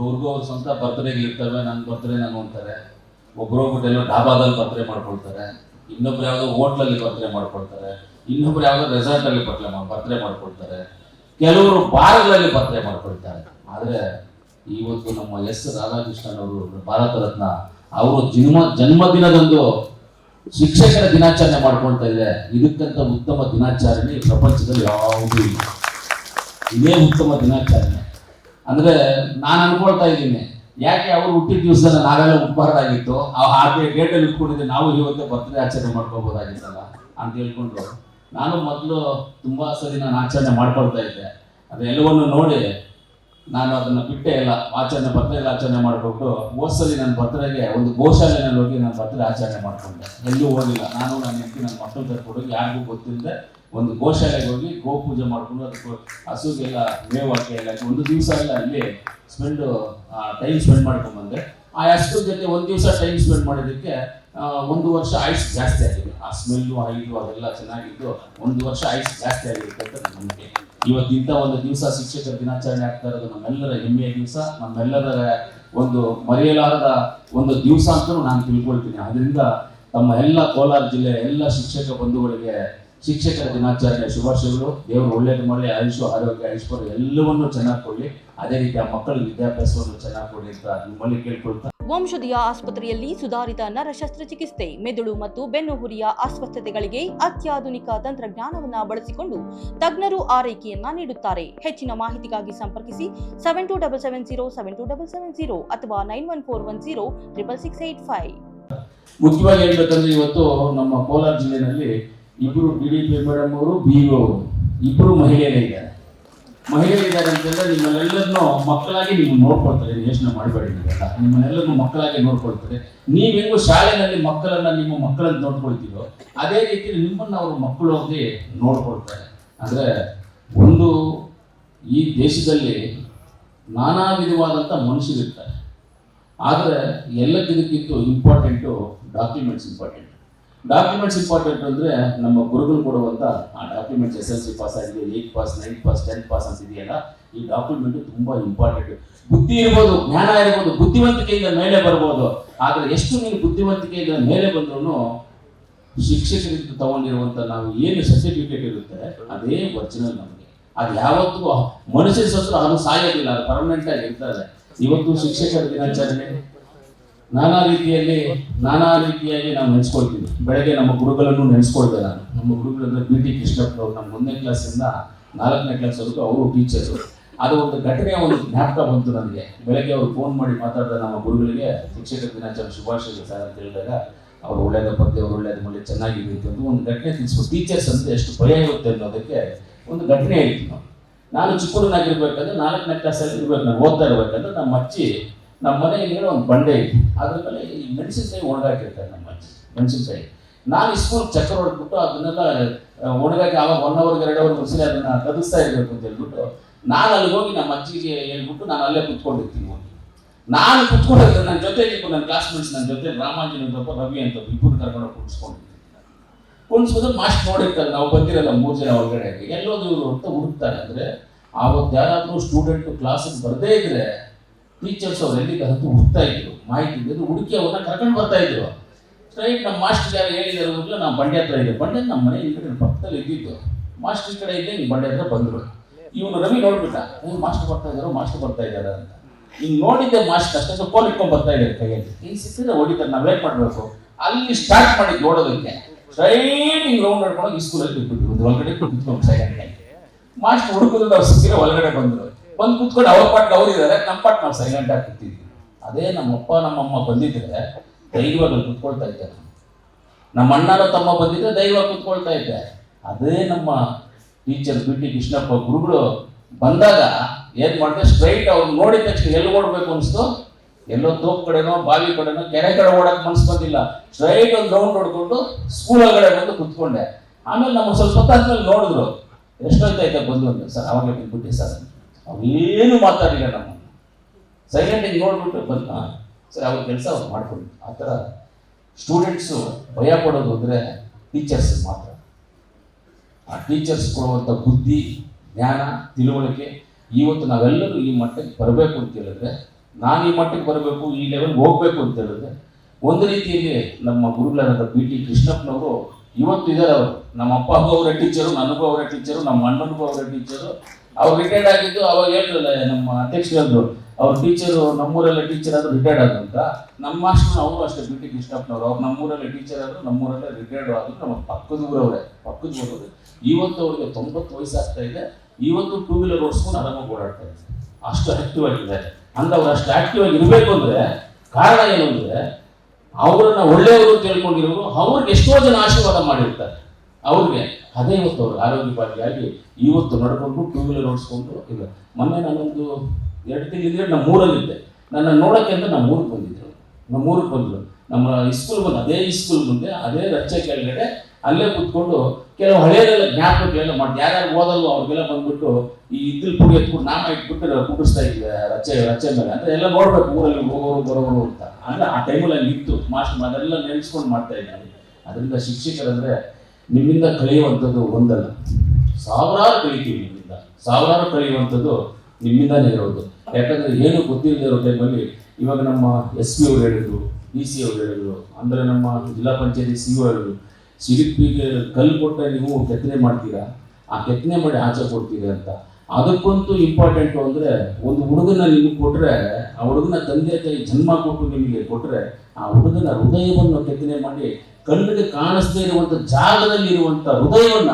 ಅವ್ರಿಗೂ ಅವ್ರ ಸ್ವಂತ ಬರ್ತ್ಡೇಗೆ ಇರ್ತವೆ ನನ್ನ ಬರ್ತ್ಡೇ ನಾನು ಅಂತಾರೆ ಹೋಗ್ಬಿಟ್ಟು ಎಲ್ಲೋ ಡಾಬಾದಲ್ಲಿ ಬರ್ತ್ಡೇ ಮಾಡ್ಕೊಳ್ತಾರೆ. ಇನ್ನೊಬ್ರು ಯಾವುದೋ ಹೋಟ್ಲಲ್ಲಿ ಬರ್ತ್ಡೇ ಮಾಡ್ಕೊಳ್ತಾರೆ. ಇನ್ನೊಬ್ರು ಯಾವುದೋ ರೆಸಾರ್ಟಲ್ಲಿ ಬರ್ತ್ಡೆ ಬರ್ತ್ಡೇ ಮಾಡ್ಕೊಳ್ತಾರೆ. ಕೆಲವರು ಬಾರ್ಗಳಲ್ಲಿ ಬರ್ತ್ಡೇ ಮಾಡ್ಕೊಳ್ತಾರೆ. ಆದರೆ ಇವತ್ತು ನಮ್ಮ ಎಸ್ ರಾಧಾಕೃಷ್ಣನ್ ಅವರು ಭಾರತ ರತ್ನ, ಅವರು ಜನ್ಮ, ಜನ್ಮದಿನದಂದು ಶಿಕ್ಷಕರ ದಿನಾಚರಣೆ ಮಾಡ್ಕೊಳ್ತಾ ಇದೆ ಇದಕ್ಕಂತ ಉತ್ತಮ ದಿನಾಚರಣೆ ಪ್ರಪಂಚದಲ್ಲಿ ಯಾವುದೂ ಇಲ್ಲ. ಇದೇ ಉತ್ತಮ ದಿನಾಚರಣೆ. ಅಂದ್ರೆ ನಾನು ಅನ್ಕೊಳ್ತಾ ಇದ್ದೀನಿ. ಯಾಕೆ ಅವರು ಹುಟ್ಟಿದ ದಿವಸ ನಾವೆಲ್ಲ ಹುಟ್ಟಬಾರ್ದಾಗಿತ್ತು ಆ ಹಾಗೆ ಗೇಟಲ್ಲಿ ಇಟ್ಕೊಂಡಿದ್ದೆ ನಾವು ಇವತ್ತೇ ಬರ್ತದೆ ಆಚರಣೆ ಮಾಡ್ಕೋಬೋದಾಗಿತ್ತಲ್ಲ ಅಂತ ಹೇಳ್ಕೊಂಡು ನಾನು ಮೊದಲು ತುಂಬಾ ಸರಿ ನಾನು ಆಚರಣೆ ಮಾಡ್ಕೊಳ್ತಾ ಇದ್ದೆ. ಅದೆಲ್ಲವನ್ನು ನೋಡಿ ನಾನು ಅದನ್ನ ಬಿಟ್ಟೇ ಇಲ್ಲ ಆಚರಣೆ ಬರ್ತ್ಡೇ ಆಚರಣೆ ಮಾಡಿಕೊಂಡು ಸರಿ ನನ್ನ ಬರ್ತ್ಡೇಗೆ ಒಂದು ಗೋಶಾಲೆನಲ್ಲಿ ಹೋಗಿ ನಾನು ಬರ್ತ್ಡೇ ಆಚರಣೆ ಮಾಡ್ಕೊಂಡೆ. ಎಲ್ಲೂ ಹೋಗಿಲ್ಲ. ನಾನು ನನ್ನ ಹೆಂಡತಿ ನನ್ನ ಮಕ್ಕಳು ಕರ್ಕೊಂಡು ಹೋಗಿ ಯಾರಿಗೂ ಗೊತ್ತಿಲ್ಲದೆ ಒಂದು ಗೋಶಾಲೆಗೆ ಹೋಗಿ ಗೋ ಪೂಜೆ ಮಾಡ್ಕೊಂಡು ಅದಕ್ಕೆ ಹಸುಗೆಲ್ಲ ಮೇವು ಹಾಕಿ ಎಲ್ಲ ಒಂದು ದಿವಸ ಎಲ್ಲ ಅಲ್ಲಿ ಸ್ಪೆಂಡ್ ಟೈಮ್ ಸ್ಪೆಂಡ್ ಮಾಡ್ಕೊಂಡ್ಬಂದೆ ಆ ಹಸು ಜೊತೆ ಒಂದು ದಿವಸ ಟೈಮ್ ಸ್ಪೆಂಡ್ ಮಾಡೋದಕ್ಕೆ ಒಂದು ವರ್ಷ ಆಯುಷ್ ಜಾಸ್ತಿ ಆಗಿದೆ. ಆ ಸ್ಮೆಲ್ಲು ಹೈಟು ಅದೆಲ್ಲ ಚೆನ್ನಾಗಿದ್ದು ಒಂದು ವರ್ಷ ಆಯುಷ್ ಜಾಸ್ತಿ ಆಗಿರುತ್ತೆ ಅಂತ ನಮಗೆ ನಂಬಿಕೆ. ಇವತ್ತು ಇಂಥ ಒಂದು ದಿವಸ ಶಿಕ್ಷಕರ ದಿನಾಚರಣೆ ಆಗ್ತಾ ಇರೋದು ನಮ್ಮೆಲ್ಲರ ಹೆಮ್ಮೆಯ ದಿವಸ, ನಮ್ಮೆಲ್ಲರ ಒಂದು ಮರೆಯಲಾರದ ಒಂದು ದಿವಸ ಅಂತಲೂ ನಾನು ತಿಳ್ಕೊಳ್ತೀನಿ. ಅದರಿಂದ ತಮ್ಮ ಎಲ್ಲ ಕೋಲಾರ ಜಿಲ್ಲೆಯ ಎಲ್ಲ ಶಿಕ್ಷಕ ಬಂಧುಗಳಿಗೆ ಶಿಕ್ಷಕರ ದಿನಾಚರಣೆ ಶುಭಾಶಯಗಳು. ದೇವರು ಒಳ್ಳೇದು ಮಾಡಲಿ ಆಯುಷು ಆರೋಗ್ಯ ಐಶ್ವರ್ಯ ಎಲ್ಲವನ್ನೂ ಚೆನ್ನಾಗಿ ಕೊಡಲಿ. ಅದೇ ರೀತಿ ಆ ಮಕ್ಕಳ ವಿದ್ಯಾಭ್ಯಾಸವನ್ನು ಚೆನ್ನಾಗಿ ಕೊಡಲಿ ಅಂತ ನಿಮ್ಮಲ್ಲಿ ಕೇಳ್ಕೊಳ್ತಾ. ವಂಶದಿಯ ಆಸ್ಪತ್ರೆಯಲ್ಲಿ ಸುಧಾರಿತ ನರ ಶಸ್ತ್ರಚಿಕಿತ್ಸೆ ಮೆದುಳು ಮತ್ತು ಬೆನ್ನುಹುರಿಯ ಅಸ್ವಸ್ಥತೆಗಳಿಗೆ ಅತ್ಯಾಧುನಿಕ ತಂತ್ರಜ್ಞಾನವನ್ನು ಬಳಸಿಕೊಂಡು ತಜ್ಞರು ಆರೈಕೆಯನ್ನ ನೀಡುತ್ತಾರೆ. ಹೆಚ್ಚಿನ ಮಾಹಿತಿಗಾಗಿ ಸಂಪರ್ಕಿಸಿ seven two double seven zero seven two double seven zero ಅಥವಾ nine one four one zero triple six eight five ಮುಖ್ಯವಾಗಿ ಹೇಳ್ಬೇಕಂದ್ರೆ ಇವತ್ತು ನಮ್ಮ ಕೋಲಾರ ಜಿಲ್ಲೆಯಲ್ಲಿ ಇಬ್ಬರು ಡಿ ಡಿ ಪಿ ಮೇಡಮ್ ಅವರು ಬಿ ಅವರು ಇಬ್ಬರು ಮಹಿಳೆಯರಿದ್ದಾರೆ ಮಹಿಳೆಯರಿದ್ದಾರೆ ಅಂತಂದ್ರೆ ನಿಮ್ಮನ್ನೆಲ್ಲರನ್ನೂ ಮಕ್ಕಳಾಗಿ ನೀವು ನೋಡ್ಕೊಳ್ತಾರೆ. ಯೋಚನೆ ಮಾಡಬೇಡಿ ನೀವೆಲ್ಲ ನಿಮ್ಮನ್ನೆಲ್ಲರನ್ನೂ ಮಕ್ಕಳಾಗಿ ನೋಡ್ಕೊಳ್ತಾರೆ. ನೀವು ಹೆಂಗು ಶಾಲೆಯಲ್ಲಿ ಮಕ್ಕಳನ್ನ ನಿಮ್ಮ ಮಕ್ಕಳನ್ನ ನೋಡ್ಕೊಳ್ತೀರೋ, ಅದೇ ರೀತಿ ನಿಮ್ಮನ್ನ ಅವರು ಮಕ್ಕಳು ಹೋಗಿ ನೋಡ್ಕೊಳ್ತಾರೆ. ಅಂದ್ರೆ ಒಂದು ಈ ದೇಶದಲ್ಲಿ ನಾನಾ ವಿಧವಾದಂಥ ಮನುಷ್ಯರಿರ್ತಾರೆ. ಆದರೆ ಎಲ್ಲದಕ್ಕಿಂತ important documents important documents important ಅಂದರೆ ನಮ್ಮ ಗುರುಗಳು ಕೊಡುವಂಥ ಆ documents S L C pass ಆಗಿದೆ eight pass nine pass tenth pass ಅಂತ ಇದೆಯಲ್ಲ, ಈ ಡಾಕ್ಯುಮೆಂಟ್ ತುಂಬ ಇಂಪಾರ್ಟೆಂಟ್ ಬುದ್ಧಿ ಇರ್ಬೋದು, ಜ್ಞಾನ ಇರ್ಬೋದು ಬುದ್ಧಿವಂತಿಕೆಯಿಂದ ಮೇಲೆ ಬರ್ಬೋದು. ಆದರೆ ಎಷ್ಟು ನೀನು ಬುದ್ಧಿವಂತಿಕೆಯಿಂದ ಮೇಲೆ ಬಂದ್ರೂ ಶಿಕ್ಷಕರಿಂದ ತಗೊಂಡಿರುವಂಥ ನಾವು ಏನು ಸರ್ಟಿಫಿಕೇಟ್ ಇರುತ್ತೆ, ಅದೇ ಒರಿಜಿನಲ್ ನಮಗೆ. ಅದು ಯಾವತ್ತೂ ಮನುಷ್ಯನ ಸತ್ರ ಅದು ಸಾಯೋದಿಲ್ಲ, ಅದು ಪರ್ಮನೆಂಟ್ ಆಗಿ ಇರ್ತದೆ. ಇವತ್ತು ಶಿಕ್ಷಕರ ದಿನಾಚರಣೆ. ನಾನಾ ರೀತಿಯಲ್ಲಿ, ನಾನಾ ರೀತಿಯಾಗಿ ನಾವು ನೆನೆಸ್ಕೊಳ್ತೀವಿ ಬೆಳಗ್ಗೆ ನಮ್ಮ ಗುರುಗಳನ್ನು ನೆನೆಸ್ಕೊಳ್ದೆ ನಾನು ನಮ್ಮ ಗುರುಗಳಂದ್ರೆ ಬಿ ಟಿ ಕೃಷ್ಣಪ್ಪ ಅವರು ನಮ್ಮ ಒಂದನೇ ಕ್ಲಾಸಿಂದ ನಾಲ್ಕನೇ ಕ್ಲಾಸ್ವರೆಗೂ ಅವರು ಟೀಚರ್ಸು ಅದು ಒಂದು ಘಟನೆ ಒಂದು ಜ್ಞಾಪಕ ಬಂತು ನನಗೆ. ಬೆಳಗ್ಗೆ ಅವರು ಫೋನ್ ಮಾಡಿ ಮಾತಾಡಿದ ನಮ್ಮ ಗುರುಗಳಿಗೆ, ಶಿಕ್ಷಕರ ದಿನಾಚರಣೆ ಶುಭಾಶಯ ಸರ್ ಅಂತ ಹೇಳಿದಾಗ, ಅವ್ರು ಒಳ್ಳೇದಪ್ಪ ಅವ್ರು ಒಳ್ಳೇದು ಮಾಡಿ ಚೆನ್ನಾಗಿದೆ ಅಂತ ಒಂದು ಘಟನೆ ತಿಳಿಸ್ಬೋದು ಟೀಚರ್ಸ್ ಅಂತ ಎಷ್ಟು ಭಯ ಇರುತ್ತೆ ಅನ್ನೋದಕ್ಕೆ ಒಂದು ಘಟನೆ ನಾವು ನಾನು ಚಿಕ್ಕನಾಗಿರ್ಬೇಕಂದ್ರೆ ನಾಲ್ಕನೇ ಕ್ಲಾಸಲ್ಲಿ ಇರ್ಬೇಕು, ನಾನು ಓದ್ತಾ ಇರ್ಬೇಕಂದ್ರೆ ನಮ್ಮ ಅಜ್ಜಿ ನಮ್ಮ ಮನೆಯಲ್ಲಿ ಒಂದು ಬಂಡೆ ಇದೆ. ಅದ್ರ ಮೇಲೆ ಈ ಮೆಣಸಿನಕಾಯಿ ಒಣಗಾಕಿರ್ತಾರೆ ನಮ್ಮ ಮೆಣಸಿನಕಾಯಿ ನಾನು ಸ್ಕೂಲ್ ಚಕ್ಕರ್ ಹೊಡೆದ್ಬಿಟ್ಟು ಅದನ್ನೆಲ್ಲ ಒಣಗಾಕಿ ಆವಾಗ ಒನ್ ಅವರ್ಗೆ ಎರಡು ಅವರ್ ಮುಗಿಸಿ ಅದನ್ನ ಕದಿಸ್ತಾ ಇರಬೇಕು ಅಂತ ಹೇಳ್ಬಿಟ್ಟು ನಾನು ಅಲ್ಲಿ ಹೋಗಿ ನಮ್ಮ ಅಜ್ಜಿಗೆ ಹೇಳ್ಬಿಟ್ಟು ನಾನು ಅಲ್ಲೇ ಕುತ್ಕೊಂಡಿರ್ತೀನಿ ಹೋಗಿ. ನಾನು ಕುತ್ಕೊಂಡಿರ್ತೀನಿ ನನ್ನ ಜೊತೆಗೆ ನನ್ನ ಕ್ಲಾಸ್ಮೇಟ್ಸ್ ನನ್ನ ಜೊತೆ ರಾಮಾಂಜನಪ್ಪ ರವಿ ಅಂತ ಇಬ್ಬರು ಕರ್ಕೊಂಡು ಕುಣಿಸ್ಕೊಂಡಿರ್ತೀನಿ ಕುಣಿಸ್ಬೋದು ಮಾಸ್ಟ್ ನೋಡಿರ್ತಾರೆ ನಾವು ಬಂದಿರಲ್ಲ ಮೂರು ಜನ ಒಳಗಡೆ. ಎಲ್ಲೋದು ಅಂತ ಹುಡುಕ್ತಾರೆ. ಅಂದರೆ ಆವತ್ತು ಯಾರಾದರೂ ಸ್ಟೂಡೆಂಟ್ ಕ್ಲಾಸಿಗೆ ಬರದೇ ಇದ್ರೆ ಟೀಚರ್ಸ್ ಅವ್ರು ಎಲ್ಲಿಗೆ ಹುಡ್ತಾ ಇದ್ರು. ಮಾಹಿತಿ ಇದ್ದು ಹುಡುಕಿ ಅವ್ರನ್ನ ಕರ್ಕೊಂಡು ಬರ್ತಾ ಇದ್ರು. ಸ್ಟ್ರೈಟ್ ನಮ್ಮ ಮಾಸ್ಟರ್ ಯಾರು ಹೇಳಿದಾರೆ ಮೊದಲು ನಾವು ಬಂಡೆ ಹತ್ರ ಇದೆ. ಬಂಡೆ ನಮ್ಮ ಮನೆ ಈ ಕಡೆ ಪಕ್ಕದಲ್ಲಿ ಇದ್ದಿದ್ದು. ಮಾಸ್ಟರ್ ಈ ಕಡೆ ಇದ್ದೆ ನೀವು ಬಂಡೆ ಹತ್ರ ಬಂದರು. ಇವನು ರವಿ ನೋಡ್ಬಿಟ್ಟ. ಇವ್ರು ಮಾಸ್ಟರ್ ಬರ್ತಾ ಇದ್ದಾರೋ ಮಾಸ್ಟರ್ ಬರ್ತಾ ಇದ್ದಾರೆ ಅಂತ. ಹಿಂಗೆ ನೋಡಿದ್ದೆ ಮಾಸ್ಟರ್ ಅಷ್ಟೊಂದು ಕೋಲ್ ಇಟ್ಕೊಂಡು ಬರ್ತಾ ಇದ್ದಾರೆ ಕೈಯಲ್ಲಿ. ಹಿಂಗೆ ಸಿಕ್ಕಿದ್ರೆ ಹೊಡಿತಾರೆ. ವೇಟ್ ಮಾಡಬೇಕು. ಅಲ್ಲಿ ಸ್ಟಾರ್ಟ್ ಮಾಡಿ ನೋಡೋದಕ್ಕೆ. ಸ್ಟ್ರೈಟ್ ಹಿಂಗೆ ರೌಂಡ್ ಮಾಡ್ಕೊಂಡು ಈ ಸ್ಕೂಲಲ್ಲಿ ಬಿಟ್ಬಿಟ್ರು ಒಂದು ಒಳಗಡೆ ಕುತ್ಕೊಂಡು ಆಗಿ ಮಾಸ್ಟರ್ ಹುಡುಕಿದ್ರೆ ಅವ್ರು ಸಿಕ್ಕಿದ್ರೆ ಒಳಗಡೆ ಬಂದರು. ಬಂದು ಕೂತ್ಕೊಂಡು ಅವ್ರ ಪಾಟ್ ಅವ್ರು ಇದ್ದಾರೆ ನಮ್ಮ ಪಾಟ್ ನಾವು ಸೈಲೆಂಟ್ ಆಗಿ ಕೂತಿದ್ವಿ ಅದೇ ನಮ್ಮಪ್ಪ, ನಮ್ಮಮ್ಮ ಬಂದಿದ್ರೆ ಧೈರ್ಯವಾಗಿ ಕೂತ್ಕೊಳ್ತಾ ಕುತ್ಕೊಳ್ತಾ ಇದ್ದಾರೆ. ನಮ್ಮ ಅಣ್ಣನ ತಮ್ಮ ಬಂದಿದ್ರೆ ಧೈರ್ಯವಾಗಿ ಕುತ್ಕೊಳ್ತಾ ಇದ್ದೆ ಅದೇ ನಮ್ಮ ಟೀಚರ್ ಬಿ ಟಿ ಕೃಷ್ಣಪ್ಪ ಗುರುಗಳು ಬಂದಾಗ ಏನ್ ಮಾಡಿದೆ ಸ್ಟ್ರೈಟ್ ಅವ್ರು ನೋಡಿದ ತಕ್ಷಣ ಎಲ್ಲಿ ಓಡ್ಬೇಕು ಅನಿಸ್ತು? ಎಲ್ಲೋ ತೋಪ್ ಕಡೆನೋ, ಬಾವಿ ಕಡೆನೋ, ಕೆರೆ ಕಡೆ ಓಡಕ್ ಮನ್ಸು ಬಂದಿಲ್ಲ. ಸ್ಟ್ರೈಟ್ ಒಂದು ರೌಂಡ್ ಹೊಡ್ಕೊಂಡು ಸ್ಕೂಲ್ ಒಳಗಡೆ ಬಂದು ಕುತ್ಕೊಂಡೆ. ಆಮೇಲೆ ನಮ್ಮ ಸ್ವಲ್ಪ ಹೊತ್ತಾದ್ಮೇಲೆ ನೋಡಿದ್ರು. ಎಷ್ಟೊತ್ತಾಯ್ತ ಬಂದು ಸರ್, ಅವಾಗ ಬಿಟ್ಟಿ ಸರ್ ಅವೇನು ಮಾತಾಡಲಿಲ್ಲ ಸೈಲೆಂಟ್ ಆಗಿ ನೋಡ್ಬಿಟ್ಟು ಬಂದ ಸರ್, ಅವ್ರ ಕೆಲಸ ಅವ್ರು ಮಾಡ್ಕೊಳ್ಳಿ. ಆ ಥರ ಸ್ಟೂಡೆಂಟ್ಸು ಭಯ ಪಡೋದು ಅಂದರೆ ಟೀಚರ್ಸ್ ಮಾತ್ರ. ಆ ಟೀಚರ್ಸ್ ಕೊಡುವಂಥ ಬುದ್ಧಿ, ಜ್ಞಾನ, ತಿಳುವಳಿಕೆ ಇವತ್ತು ನಾವೆಲ್ಲರೂ ಈ ಮಟ್ಟಕ್ಕೆ ಬರಬೇಕು ಅಂತ ಹೇಳಿದ್ರೆ, ನಾನು ಈ ಮಟ್ಟಕ್ಕೆ ಬರಬೇಕು, ಈ ಲೆವೆಲ್ ಹೋಗಬೇಕು ಅಂತ ಹೇಳಿದ್ರೆ, ಒಂದು ರೀತಿಯಲ್ಲಿ ನಮ್ಮ ಗುರುಗಳಾದ ಬಿ ಟಿ ಕೃಷ್ಣಪ್ಪನವರು ಇವತ್ತು ಇದ್ದಾರೆ ಅವರು. ನಮ್ಮ ಅಪ್ಪಗೂ ಅವರ ಟೀಚರು ನನಗೂ ಅವರ ಟೀಚರು ನಮ್ಮ ಅಣ್ಣನಿಗೂ ಅವರ ಟೀಚರು ಅವ್ರು ರಿಟೈರ್ಡ್ ಆಗಿದ್ದು ಅವಾಗ ಹೇಳಿದ್ರಲ್ಲ, ನಮ್ಮ ಅಧ್ಯಕ್ಷರು ಅವ್ರ ಟೀಚರು ನಮ್ಮೂರಲ್ಲ ಟೀಚರ್ ಆದ್ರು ರಿಟೈರ್ಡ್ ಆದ್ರು ಅಂತ. ನಮ್ಮ ಮಾಸ್ಟರ್ ಅವರು ಅಷ್ಟೇ ಬಿ ಕೃಷ್ಣಪ್ಪನವರು. ಅವ್ರು ನಮ್ಮೂರಲ್ಲೇ ಟೀಚರ್ ಆದ್ರು ನಮ್ಮೂರಲ್ಲೇ ರಿಟೈರ್ಡ್ ಆದ್ರು. ನಮ್ಮ ಪಕ್ಕದ ಊರವ್ರೆ ಪಕ್ಕದ ಊರವ್ರೆ. ಇವತ್ತು ಅವ್ರಿಗೆ ತೊಂಬತ್ತು ವಯಸ್ಸಾಗ್ತಾ ಇದೆ. ಇವತ್ತು ಟೂ ವೀಲರ್ ಓಡಿಸ್ಕೊಂಡು ಆರಾಮಾಗಿ ಓಡಾಡ್ತಾ ಇದೆ. ಅಷ್ಟು ಆಕ್ಟಿವ್ ಆಗಿದ್ದಾರೆ. ಅಂದ್ರೆ ಅವ್ರು ಅಷ್ಟು ಆಕ್ಟಿವ್ ಆಗಿ ಇರಬೇಕು ಅಂದ್ರೆ ಕಾರಣ ಏನು ಅಂದ್ರೆ ಅವರನ್ನ ಒಳ್ಳೆಯವರು ತಿಳ್ಕೊಂಡಿರೋರು ಅವ್ರಿಗೆ ಎಷ್ಟೋ ಜನ ಆಶೀರ್ವಾದ ಮಾಡಿರ್ತಾರೆ. ಅವ್ರಿಗೆ ಅದೇ ಇವತ್ತು ಅವ್ರು ಆಗಿ ಇವತ್ತು ನಡ್ಕೊಂಡು ಟೂ ವೀಲರ್ ಓಡಿಸ್ಕೊಂಡು ಇಲ್ಲ ಮೊನ್ನೆ ನಾನೊಂದು ಎರಡು ತಿಂಗಳಿದ್ರೆ ನಮ್ಮ ಊರಲ್ಲಿದ್ದೆ. ನನ್ನ ನೋಡೋಕ್ಕೆ ಅಂತ ನಮ್ಮ ಊರಿಗೆ ಬಂದಿದ್ರು. ನಮ್ಮ ಊರಿಗೆ ಬಂದರು. ನಮ್ಮ ಸ್ಕೂಲ್ ಬಂದು ಅದೇ ಸ್ಕೂಲ್ ಮುಂದೆ, ಅದೇ ರಚ್ಚೆ ಕೆಳಗಡೆ ಅಲ್ಲೇ ಕೂತ್ಕೊಂಡು ಕೆಲವು ಹಳೆಯದೆಲ್ಲ ಜ್ಞಾಪಕಗಳೆಲ್ಲ ಮಾಡಿ ಯಾರ್ಯಾರು ಓದಲ್ಲ ಅವ್ರಿಗೆಲ್ಲ ಬಂದ್ಬಿಟ್ಟು ಈ ಇದ್ರ ಪುಡಿ ಎತ್ಬಿಟ್ಟು ನಾಮ ಇಟ್ಬಿಟ್ಟು ಕುಂಡಿಸ್ತಾ ಇದ್ದೆ ರಚೆ ರಚೆ ಮೇಲೆ. ಅಂದ್ರೆ ಎಲ್ಲ ನೋಡ್ಬೇಕು, ಊರಲ್ಲಿ ಹೋಗೋರು, ಬರೋರು ಅಂತ. ಅಂದ್ರೆ ಆ ಟೈಮಲ್ಲಿ ಅಲ್ಲಿ ಇತ್ತು ಮಾಸ್ಟರ್ ಅದೆಲ್ಲ ನೆನೆಸ್ಕೊಂಡು ಮಾಡ್ತಾ ಇದ್ದಾರೆ. ಅದರಿಂದ ಶಿಕ್ಷಕರಂದ್ರೆ ನಿಮ್ಮಿಂದ ಕಲಿಯುವಂಥದ್ದು ಒಂದಲ್ಲ. ಸಾವಿರಾರು ಕಲಿತೀವಿ ನಿಮ್ಮಿಂದ. ಸಾವಿರಾರು ಕಲಿಯುವಂಥದ್ದು ನಿಮ್ಮಿಂದಾನೇ ಇರೋದು. ಯಾಕಂದ್ರೆ ಏನು ಗೊತ್ತಿಲ್ಲದೆ ಇರೋ ಟೈಮಲ್ಲಿ ಇವಾಗ ನಮ್ಮ ಎಸ್ ಪಿ ಅವ್ರು ಹೇಳಿದ್ರು ಡಿ ಸಿ ಅವ್ರು ಹೇಳಿದ್ರು, ಅಂದ್ರೆ ನಮ್ಮ ಜಿಲ್ಲಾ ಪಂಚಾಯತಿ ಸಿ ಓ ಹೇಳಿದ್ರು ಸಿರಿಪಿಗೆ ಕಲ್ಲು ಕೊಟ್ಟರೆ ನೀವು ಕೆತ್ತನೆ ಮಾಡ್ತೀರಾ? ಆ ಕೆತ್ತನೆ ಮಾಡಿ ಆಚೆ ಕೊಡ್ತೀರಾ ಅಂತ. ಅದಕ್ಕಂತೂ ಇಂಪಾರ್ಟೆಂಟು ಅಂದರೆ ಒಂದು ಹುಡುಗನ ನೀವು ಕೊಟ್ಟರೆ ಆ ಹುಡುಗನ ತಂದೆ ತಾಯಿ ಜನ್ಮ ಕೊಟ್ಟು ನಿಮಗೆ ಕೊಟ್ಟರೆ ಆ ಹುಡುಗನ ಹೃದಯವನ್ನು ಕೆತ್ತನೆ ಮಾಡಿ ಕಣ್ಣಿಗೆ ಕಾಣಿಸದೇ ಇರುವಂಥ ಜಾಗದಲ್ಲಿ ಇರುವಂಥ ಹೃದಯವನ್ನ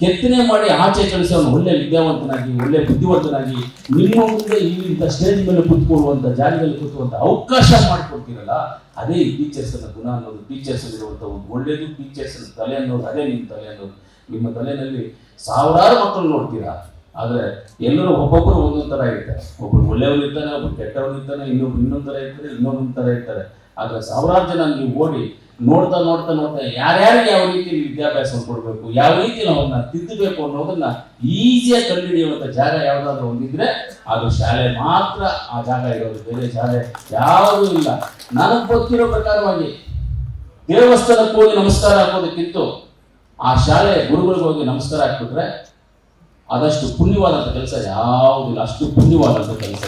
ಕೆತ್ತನೆ ಮಾಡಿ ಆಚೆ ಕಳಿಸಿ ಅವನು ಒಳ್ಳೆ ವಿದ್ಯಾವಂತನಾಗಿ, ಒಳ್ಳೆ ಬುದ್ಧಿವಂತನಾಗಿ, ನಿಮ್ಮ ಮುಂದೆ ಇಲ್ಲಿಂದ ಸ್ಟೇಜ್ ಮೇಲೆ ಕುತ್ಕೊಳ್ಳುವಂಥ ಜಾಗದಲ್ಲಿ ಕೂತ್ಕೊಳ್ಳುವಂಥ ಅವಕಾಶ ಮಾಡಿಕೊಡ್ತೀರಲ್ಲ, ಅದೇ ಟೀಚರ್ಸ್ ಅನ್ನ ಗುಣ ಅನ್ನೋದು. ಟೀಚರ್ಸ್ ಇರುವಂಥ ಒಂದು ಒಳ್ಳೇದು ಟೀಚರ್ಸ್ ತಲೆ ಅನ್ನೋದು, ಅದೇ ನಿಮ್ಮ ತಲೆ ಅನ್ನೋದು. ನಿಮ್ಮ ತಲೆಯಲ್ಲಿ ಸಾವಿರಾರು ಮಕ್ಕಳು ನೋಡ್ತೀರಾ? ಆದರೆ ಎಲ್ಲರೂ ಒಬ್ಬೊಬ್ಬರು ಒಂದೊಂದು ಥರ ಇರ್ತಾರೆ. ಒಬ್ಬರು ಒಳ್ಳೆಯವರು ಇರ್ತಾನೆ ಒಬ್ಬರು ಕೆಟ್ಟವರು ಇರ್ತಾನೆ ಇನ್ನೊಬ್ರು ಇನ್ನೊಂದು ಥರ ಇರ್ತಾರೆ ಇನ್ನೊಂದೊಂದು ಥರ ಇರ್ತಾರೆ. ಆದರೆ ಸಾವಿರಾರು ಜನ ನೀವು ಓಡಿ ನೋಡ್ತಾ ನೋಡ್ತಾ ನೋಡ್ತಾ ಯಾರ್ಯಾರಿಗೆ ಯಾವ ರೀತಿ ವಿದ್ಯಾಭ್ಯಾಸವನ್ನು ಕೊಡಬೇಕು, ಯಾವ ರೀತಿ ನಾವು ಅದನ್ನ ತಿದ್ದಬೇಕು ಅನ್ನೋದನ್ನ ಈಸಿಯಾಗಿ ಕಂಡುಹಿಡಿಯುವಂಥ ಜಾಗ ಯಾವುದಾದ್ರೂ ಒಂದಿದ್ರೆ ಅದು ಶಾಲೆ ಮಾತ್ರ. ಆ ಜಾಗ ಇರೋದು ಬೇರೆ ಶಾಲೆ ಯಾವುದೂ ಇಲ್ಲ. ನನಗೆ ಗೊತ್ತಿರೋ ಪ್ರಕಾರವಾಗಿ ದೇವಸ್ಥಾನಕ್ಕೆ ಹೋಗಿ ನಮಸ್ಕಾರ ಹಾಕೋದಕ್ಕಿಂತ ಆ ಶಾಲೆ ಗುರುಗಳಿಗೆ ಹೋಗಿ ನಮಸ್ಕಾರ ಹಾಕ್ಬಿಟ್ರೆ ಅದಷ್ಟು ಪುಣ್ಯವಾದಂಥ ಕೆಲಸ ಯಾವುದಿಲ್ಲ. ಅಷ್ಟು ಪುಣ್ಯವಾದಂಥ ಕೆಲಸ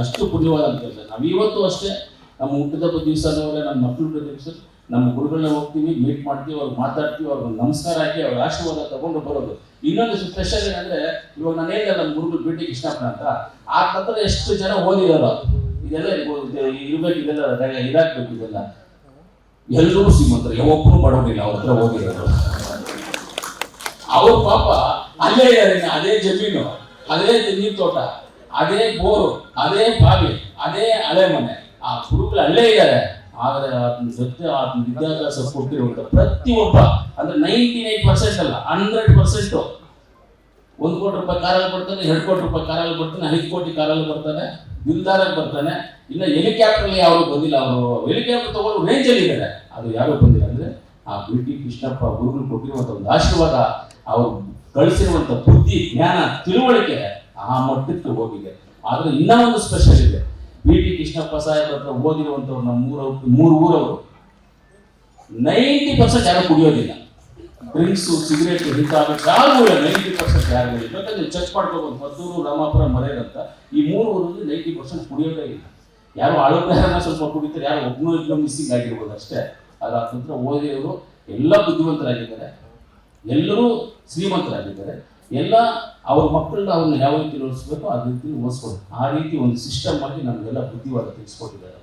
ಅಷ್ಟು ಪುಣ್ಯವಾದಂಥ ಕೆಲಸ ನಾವು ಇವತ್ತು ಅಷ್ಟೇ ನಮ್ಮ ಹುಟ್ಟಿದಬ್ಬ ದಿವಸದವರೆ ನಮ್ಮ ಮಕ್ಕಳು ದಿವಸ ನಮ್ಮ ಗುರುಗಳನ್ನ ಹೋಗ್ತೀವಿ ಮೀಟ್ ಮಾಡ್ತೀವಿ ಅವ್ರಿಗೆ ಮಾತಾಡ್ತೀವಿ, ಅವ್ರಿಗೆ ನಮಸ್ಕಾರ ಹಾಕಿ ಅವ್ರ ಆಶೀರ್ವಾದ ತಗೊಂಡು ಬರೋದು. ಇನ್ನೊಂದು ಸ್ಪೆಷಲ್ ಏನಂದ್ರೆ, ಇವಾಗ ನಾನು ಹೇಳಿದೆ ನಮ್ಮ ಗುರುಗಳು ಭೇಟಿಗೆ ಇಷ್ಟಪಡ ಅಂತ. ಆ ನಂತರ ಎಷ್ಟು ಜನ ಓದಿದಾರೋ? ಇದೆಲ್ಲ ಇರ್ಬೇಕು, ಇದೆಲ್ಲ ಇದಾಗ್ಬೇಕು ಇದೆಲ್ಲ. ಎಲ್ಲರೂ ಶ್ರೀಮಂತರು, ಯಾವೊಬ್ಬರು ಬಡವರಿಲ್ಲ, ಅವ್ರ ಹತ್ರ ಹೋಗಿರೋದು ಅವ್ರ ಪಾಪ ಅಲ್ಲೇ ಅದೇ ಜಮೀನು, ಅದೇ ತೆಂಗಿನ ತೋಟ, ಅದೇ ಬೋರು, ಅದೇ ಬಾವಿ, ಅದೇ ಹಳೆ ಮನೆ ಆ ಗುರುಗಳು ಅಲ್ಲೇ ಇದ್ದಾರೆ. ಆದರೆ ಅದನ್ನ ವಿದ್ಯಾಭ್ಯಾಸ ಕೊಟ್ಟಿರುವಂತ ಪ್ರತಿಯೊಬ್ಬ, ಅಂದ್ರೆ ನೈಂಟಿ ನೈನ್ ಪರ್ಸೆಂಟ್ ಅಲ್ಲ ಹಂಡ್ರೆಡ್ ಪರ್ಸೆಂಟ್ ಒಂದು ಕೋಟಿ ರೂಪಾಯಿ ಕಾರಲ್ಲಿ ಬರ್ತಾನೆ ಎರಡು ಕೋಟಿ ರೂಪಾಯಿ ಕಾರಲ್ಲಿ ಬರ್ತಾನೆ ಐದು ಕೋಟಿ ಕಾರಲ್ಲಿ ಬರ್ತಾನೆ ದಿಲ್ದಾರಾಗಿ ಬರ್ತಾನೆ. ಇನ್ನು ಹೆಲಿಕಾಪ್ಟರ್ ಯಾರು ಬಂದಿಲ್ಲ, ಅವರು ಹೆಲಿಕಾಪ್ಟರ್ ತಗೊಂಡು ರೇಂಜಲ್ಲಿ ಇದ್ದಾರೆ. ಅದು ಯಾರು ಬಂದಿಲ್ಲ ಅಂದ್ರೆ ಆ ಬಿ ಟಿ ಕೃಷ್ಣಪ್ಪ ಗುರುಗಳು ಕೊಟ್ಟಿರುವಂತ ಒಂದು ಆಶೀರ್ವಾದ, ಅವರು ಕಳಿಸಿರುವಂತ ಬುದ್ಧಿ, ಜ್ಞಾನ, ತಿಳುವಳಿಕೆ ಆ ಮಟ್ಟಕ್ಕೆ ಹೋಗಿದೆ. ಆದ್ರೆ ಇನ್ನೂ ಒಂದು ಸ್ಪೆಷಲ್ ಇದೆ. ಬಿ ಟಿ ಕೃಷ್ಣಪ್ಪ ಸಾಹೇಬ್ ಹತ್ರ ಓದಿರುವಂಥವ್ರು ನಮ್ಮ ಮೂರವ್ರು ಮೂರು ಊರವರು. ನೈಂಟಿ ಪರ್ಸೆಂಟ್ ಯಾರು ಕುಡಿಯೋದಿಲ್ಲ. ಡ್ರಿಂಕ್ಸು, ಸಿಗರೇಟ್ ಹಿಂತಾಗ ಯಾರು ನೈಂಟಿ ಪರ್ಸೆಂಟ್ ಯಾರು ಯಾಕಂದ್ರೆ ಚೆಕ್ ಮಾಡ್ಕೋಬೋದು. ಮದ್ದೂರು, ರಾಮಾಪುರ ಮರೇರಂತ ಈ ಮೂರು ಊರಲ್ಲಿ ನೈಂಟಿ ಪರ್ಸೆಂಟ್ ಕುಡಿಯೋದೇ ಇಲ್ಲ. ಯಾರು ಅಳುಗಾರನ ಸ್ವಲ್ಪ ಕುಡಿತಾರೆ, ಯಾರು ಒಬ್ಬನೂ ಇಲ್ಲ ಮಿಸ್ಸಿಂಗ್ ಆಗಿರ್ಬೋದು ಅಷ್ಟೇ. ಅದಾದ ನಂತರ ಎಲ್ಲ ಬುದ್ಧಿವಂತರಾಗಿದ್ದಾರೆ. ಎಲ್ಲರೂ ಶ್ರೀಮಂತರಾಗಿದ್ದಾರೆ. ಎಲ್ಲ ಅವ್ರ ಮಕ್ಕಳನ್ನ ಅವ್ರನ್ನ ಯಾವ ರೀತಿ ಓದಿಸ್ಬೇಕು ಆ ರೀತಿ ಓದಿಸ್ಕೊಡ್ತಾರೆ ಆ ರೀತಿ ಒಂದು ಸಿಸ್ಟಮ್ ಆಗಿ ನಮಗೆಲ್ಲ ಬುದ್ಧಿವಾದ ತಿಳಿಸ್ಕೊಟ್ಟಿದ್ದಾರೆ